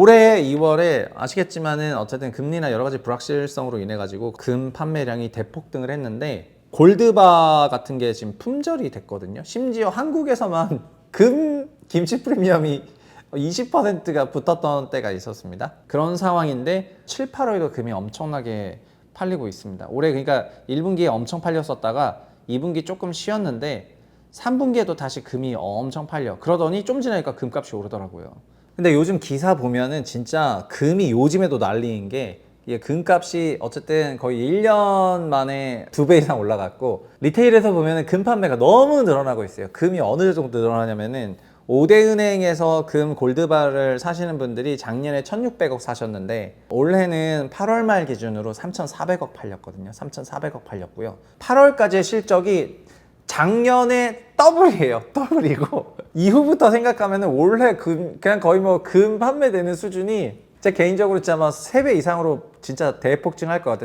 올해 2월에 아시겠지만은 어쨌든 금리나 여러 가지 불확실성으로 인해 가지고 금 판매량이 대폭등을 했는데 골드바 같은 게 지금 품절이 됐거든요. 심지어 한국에서만 금 김치 프리미엄이 20%가 붙었던 때가 있었습니다. 그런 상황인데 7, 8월에도 금이 엄청나게 팔리고 있습니다. 올해 그러니까 1분기에 엄청 팔렸었다가 2분기 조금 쉬었는데 3분기에도 다시 금이 엄청 팔려. 그러더니 좀 지나니까 금값이 오르더라고요. 근데 요즘 기사 보면은 진짜 금이 요즘에도 난리인 게 이게 금값이 어쨌든 거의 1년 만에 두 배 이상 올라갔고 리테일에서 보면은 금 판매가 너무 늘어나고 있어요. 금이 어느 정도 늘어나냐면은 5대 은행에서 금 골드바를 사시는 분들이 작년에 1,600억 사셨는데 올해는 8월 말 기준으로 3,400억 팔렸거든요. 3,400억 팔렸고요. 8월까지의 실적이 작년에 더블이에요. 더블이고 이후부터 생각하면 올해 금 그냥 거의 뭐 금 판매되는 수준이 제 개인적으로 진짜 막 3배 이상으로 진짜 대폭증할 것 같아요.